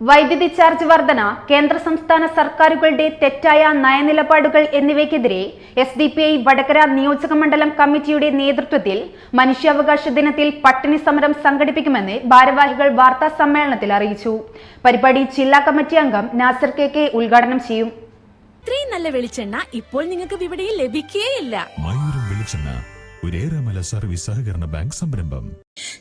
വൈദ്യുതി ചാർജ് വർധന കേന്ദ്ര സംസ്ഥാന സർക്കാരുകളുടെ തെറ്റായ നയനിലപാടുകൾ എന്നിവയ്ക്കെതിരെ S D P I Vadakara നിയോജക മണ്ഡലം കമ്മിറ്റിയുടെ നേതൃത്വത്തിൽ മനുഷ്യാവകാശ ദിനത്തിൽ പട്ടിണി സമരം സംഘടിപ്പിക്കുമെന്ന് ഭാരവാഹികൾ വാർത്താ സമ്മേളനത്തിൽ അറിയിച്ചു. പരിപാടി ജില്ലാ കമ്മിറ്റി അംഗം നാസർ കെ കെ ഉദ്ഘാടനം ചെയ്യും. ഇത്രയും നല്ല വെളിച്ചെണ്ണ ഇപ്പോൾ നിങ്ങൾക്ക് വിപണിയിൽ ലഭിക്കുകയില്ല വെളിച്ചെണ്ണ സർവീസ് സഹകരണ ബാങ്ക് സംരംഭം.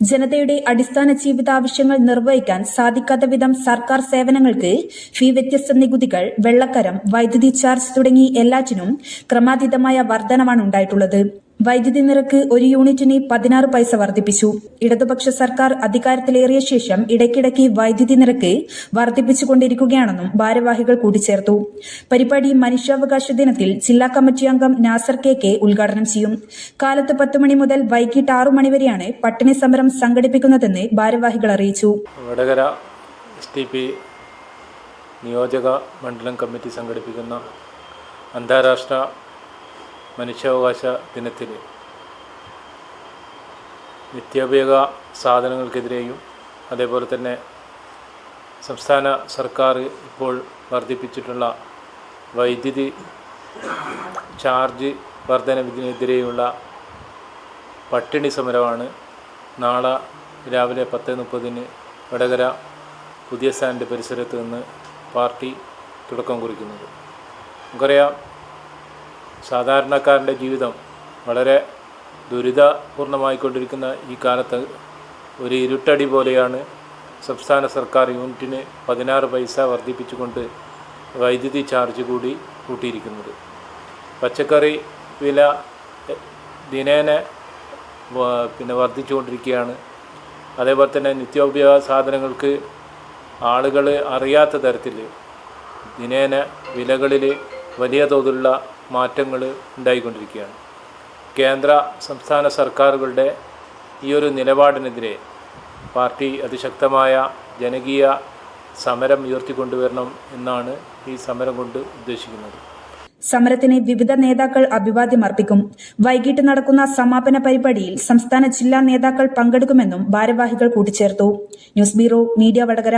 ജനതയുടെ അടിസ്ഥാന ജീവിതാവശ്യങ്ങൾ നിർവഹിക്കാൻ സാധിക്കാത്ത വിധം സർക്കാർ സേവനങ്ങൾക്ക് ഫീ വ്യത്യസ്ത നികുതികൾ വെള്ളക്കരം വൈദ്യുതി ചാർജ് തുടങ്ങി എല്ലാറ്റിനും ക്രമാതീതമായ വർധനമാണ് ഉണ്ടായിട്ടുള്ളത്. വൈദ്യുതി നിരക്ക് ഒരു യൂണിറ്റിന് പതിനാറ് പൈസ വർദ്ധിപ്പിച്ചു. ഇടതുപക്ഷ സർക്കാർ അധികാരത്തിലേറിയ ശേഷം ഇടയ്ക്കിടയ്ക്ക് വൈദ്യുതി നിരക്ക് വർദ്ധിപ്പിച്ചുകൊണ്ടിരിക്കുകയാണെന്നും ഭാരവാഹികൾ കൂട്ടിച്ചേർത്തു. പരിപാടി മനുഷ്യാവകാശ ദിനത്തിൽ ജില്ലാ കമ്മിറ്റി അംഗം നാസർ കെ കെ ഉദ്ഘാടനം ചെയ്യും. കാലത്ത് പത്ത് മണി മുതൽ വൈകിട്ട് ആറു മണിവരെയാണ് പട്ടിണി സമരം സംഘടിപ്പിക്കുന്നതെന്ന് ഭാരവാഹികൾ അറിയിച്ചു. വടകര നിയോജക മണ്ഡലം കമ്മിറ്റി സംഘടിപ്പിക്കുന്ന അന്താരാഷ്ട്ര മനുഷ്യാവകാശ ദിനത്തിൽ നിത്യോപയോഗ സാധനങ്ങൾക്കെതിരെയും അതേപോലെ തന്നെ സംസ്ഥാന സർക്കാർ ഇപ്പോൾ വർദ്ധിപ്പിച്ചിട്ടുള്ള വൈദ്യുതി ചാർജ് വർധനവിനെതിരെയുള്ള പട്ടിണി സമരമാണ് നാളെ രാവിലെ പത്ത് മുപ്പതിന് വടകര പുതിയ സ്റ്റാൻഡ് പരിസരത്ത് നിന്ന് പാർട്ടി തുടക്കം കുറിക്കുന്നത്. നമുക്കറിയാം സാധാരണക്കാരന്റെ ജീവിതം വളരെ ദുരിതപൂർണമായിക്കൊണ്ടിരിക്കുന്ന ഈ കാലത്ത് ഒരു ഇരുട്ടടി പോലെയാണ് സംസ്ഥാന സർക്കാർ യൂണിറ്റിന് പതിനാറ് പൈസ വർദ്ധിപ്പിച്ചുകൊണ്ട് വൈദ്യുതി ചാർജ് കൂടി കൂട്ടിയിരിക്കുന്നത്. പച്ചക്കറി വില ദിനേന പിന്നെ വർദ്ധിച്ചുകൊണ്ടിരിക്കുകയാണ്. അതേപോലെ തന്നെ നിത്യോപയോഗ സാധനങ്ങൾക്ക് ആളുകൾ അറിയാത്ത തരത്തിൽ ദിനേന വിലകളിൽ വലിയ തോതിലുള്ള മാറ്റങ്ങൾ ഉണ്ടായിക്കൊണ്ടിരിക്കുകയാണ്. കേന്ദ്ര സംസ്ഥാന സർക്കാരുകളുടെ ഈ ഒരു നിലപാടിനെതിരെ പാർട്ടി അതിശക്തമായ ജനകീയ സമരം ഉയർത്തിക്കൊണ്ടുവരണം എന്നാണ് ഈ സമരം കൊണ്ട് ഉദ്ദേശിക്കുന്നത്. സമരത്തിന് വിവിധ നേതാക്കൾ അഭിവാദ്യമർപ്പിക്കും വൈകിട്ട് നടക്കുന്ന സമാപന പരിപാടിയിൽ സംസ്ഥാന ജില്ലാ നേതാക്കൾ പങ്കെടുക്കുമെന്നും ഭാരവാഹികൾ കൂട്ടിച്ചേർത്തു. News bureau media Vadakara.